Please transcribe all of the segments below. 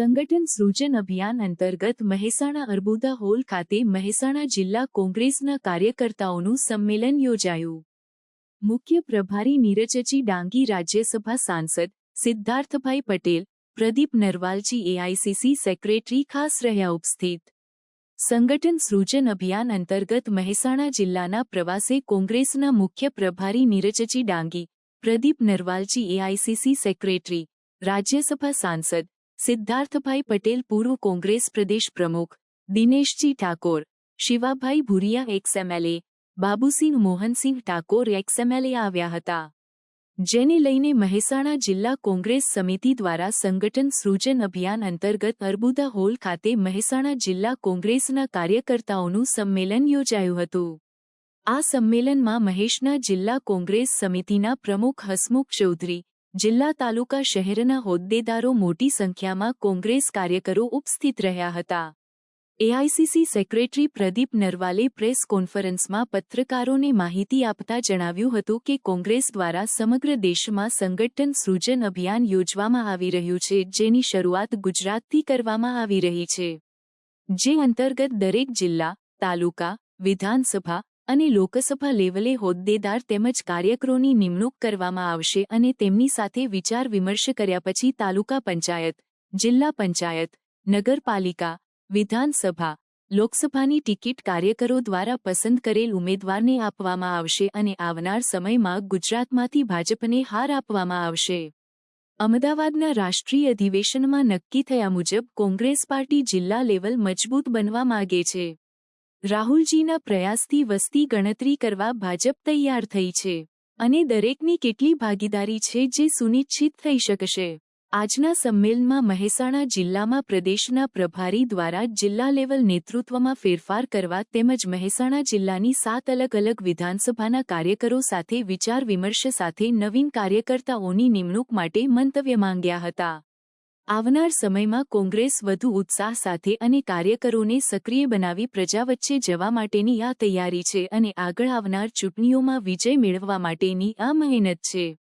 સંગઠન સૃજન અભિયાન અંતર્ગત મહેસાણા અર્બુદા હોલ ખાતે મહેસાણા જિલ્લા કોંગ્રેસના કાર્યકર્તાઓનું સંમેલન યોજાયું. મુખ્ય પ્રભારી નીરજજી ડાંગી, રાજ્યસભા સાંસદ સિદ્ધાર્થભાઈ પટેલ, પ્રદીપ નરવાલજી, એઆઈસીસી સેક્રેટરી ખાસ રહ્યા ઉપસ્થિત. સંગઠન સૃજન અભિયાન અંતર્ગત મહેસાણા જિલ્લાના પ્રવાસે કોંગ્રેસના મુખ્ય પ્રભારી નીરજજી ડાંગી, પ્રદીપ નરવાલજી, એઆઈસીસી સેક્રેટરી, રાજ્યસભા સાંસદ સિદ્ધાર્થભાઈ પટેલ પૂર્વ કોંગ્રેસ પ્રદેશ પ્રમુખ, દિનેશજી ઠાકોર, શિવાભાઈ ભુરિયા એક્સએમએલએ બાબુસિંહ મોહનસિંહ ઠાકોર એક્સએમએલએ આવ્યા હતા. જેને લઈને મહેસાણા જિલ્લા કોંગ્રેસ સમિતિ દ્વારા સંગઠન સૃજન અભિયાન અંતર્ગત અર્બુદા હોલ ખાતે મહેસાણા જિલ્લા કોંગ્રેસના કાર્યકર્તાઓનું સંમેલન યોજાયું હતું. આ સંમેલનમાં મહેશના જિલ્લા કોંગ્રેસ સમિતિના પ્રમુખ હસમુખ ચૌધરી જિલ્લા તાલુકા શહેરના હોદ્દેદારો મોટી સંખ્યામાં કોંગ્રેસ કાર્યકરો ઉપસ્થિત રહ્યા હતા. એઆઈસીસી સેક્રેટરી પ્રદીપ નરવાલે પ્રેસ કોન્ફરન્સમાં પત્રકારોને માહિતી આપતા જણાવ્યું હતું કે કોંગ્રેસ દ્વારા સમગ્ર દેશમાં સંગઠન સૃજન અભિયાન યોજવામાં આવી રહ્યું છે, જેની શરૂઆત ગુજરાતથી કરવામાં આવી રહી છે. જે અંતર્ગત દરેક જિલ્લા, તાલુકા, વિધાનસભા અને લોકસભા લેવલે હોદ્દેદાર તેમજ કાર્યકરોની નિમણૂક કરવામાં આવશે અને તેમની સાથે વિચાર વિમર્શ કર્યા પછી તાલુકા પંચાયત, જિલ્લા પંચાયત, નગરપાલિકા, વિધાનસભા, લોકસભાની ટિકિટ કાર્યકરો દ્વારા પસંદ કરેલ ઉમેદવારને આપવામાં આવશે અને આવનાર સમયમાં ગુજરાતમાંથી ભાજપને હાર આપવામાં આવશે. અમદાવાદના રાષ્ટ્રીય અધિવેશનમાં નક્કી થયા મુજબ કોંગ્રેસ પાર્ટી જિલ્લા લેવલ મજબૂત બનવા માગે છે. રાહુલજીના પ્રયાસથી વસ્તી ગણતરી કરવા ભાજપ તૈયાર થઈ છે અને દરેકની કેટલી ભાગીદારી છે જે સુનિશ્ચિત થઈ શકશે. આજના સંમેલનમાં મહેસાણા જિલ્લામાં પ્રદેશના પ્રભારી દ્વારા જિલ્લા લેવલ નેતૃત્વમાં ફેરફાર કરવા તેમજ મહેસાણા જિલ્લાની સાત અલગ અલગ વિધાનસભાના કાર્યકરો સાથે વિચાર વિમર્શ સાથે નવીન કાર્યકર્તાઓની નિમણૂક માટે મંતવ્ય માંગ્યા હતા. આવનાર સમયમાં કોંગ્રેસ વધુ ઉત્સાહ સાથે અને કાર્યકરોને સક્રિય બનાવી પ્રજા વચ્ચે જવા માટેની આ તૈયારી છે અને આગળ આવનાર ચૂંટણીઓમાં વિજય મેળવવા માટેની આ મહેનત છે.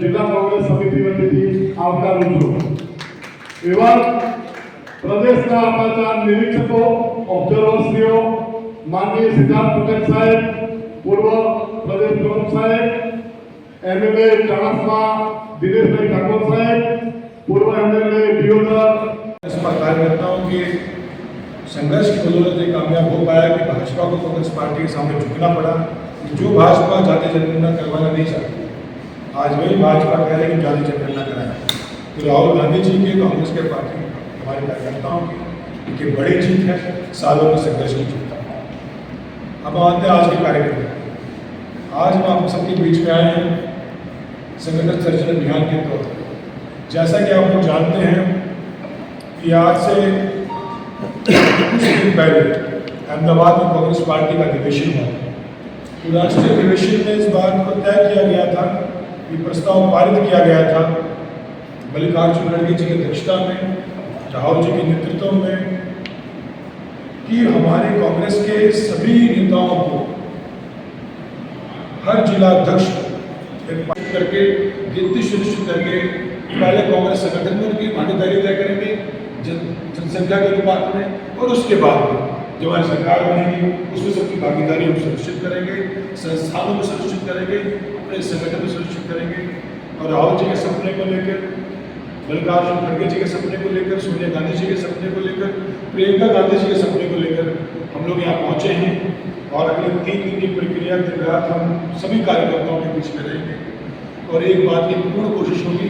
જિલ્લા કોંગ્રેસ સમિતિ એવા પ્રદેશના આપણા ચાર નિરીક્ષકો ઓબ્ઝર્વરશ્રીઓ માનનીય સિદ્ધાર્થ પટેલ સાહેબ પૂર્વ પ્રદેશ પ્રમુખ સાહેબ એમએલએ ચાણસ્મા દિનેશભાઈ ઠાકોર સાહેબ पूर्व एमएलए दियोदर इसमें कार्यकर्ताओं के संघर्ष की बदौलत ये कामयाब हो पाया कि भाजपा को कांग्रेस पार्टी के सामने झुकना पड़ा जो भाजपा जाति जनगणना करवाना नहीं चाहती आज वही भाजपा कह रहे कि जाति जनगणना कराएं तो राहुल गांधी जी के कांग्रेस के पार्टी हमारे कार्यकर्ताओं की कि बड़ी जीत है, सालों में संघर्ष की जीत अब आते हैं आज के कार्यक्रम। आज हम आप सबके बीच में आए हैं संगठन सर्जन अभियान के तौर पर। जैसा कि आप लोग जानते हैं कि आज से पहले अहमदाबाद में कांग्रेस पार्टी का अधिवेशन हुआ। तो राष्ट्रीय अधिवेशन में इस बात को तय किया गया था ये प्रस्ताव पारित किया गया था मल्लिकार्जुन खड़गे जी की अध्यक्षता में, राहुल जी के नेतृत्व में, कि हमारे कांग्रेस के सभी नेताओं को हर जिला अध्यक्ष करके, गिनती सुनिश्चित करके, पहले कांग्रेस संगठन में उनकी भागीदारी तय करेंगे जनसंख्या के अनुपात में, और उसके बाद जब हमारी सरकार बनेगी, उसमें सबकी भागीदारी हम सुनिश्चित करेंगे, संस्थानों में सुनिश्चित करेंगे, अपने संगठन में सुनिश्चित करेंगे। और राहुल जी के सपने को लेकर मल्लिकार्जुन खड़गे जी के सपने को लेकर, सोनिया गांधी जी के सपने को लेकर, प्रियंका गांधी जी के सपने को लेकर हम लोग यहाँ पहुँचे हैं और अगले तीन दिन की प्रक्रिया दिन रात हम सभी कार्यकर्ताओं के बीच में रहेंगे। और एक बात की पूर्ण कोशिश होगी,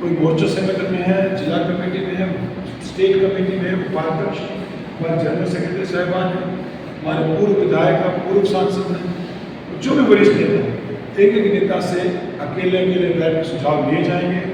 कोई मोर्चा संगठन में है, जिला कमेटी में है, स्टेट कमेटी में है, उपाध्यक्ष, हमारे जनरल सेक्रेटरी साहबान हैं, हमारे पूर्व विधायक हैं, पूर्व सांसद हैं, जो भी वरिष्ठ नेता एक एक नेता से अकेले अकेले बैठ के सुझाव लिए जाएँगे।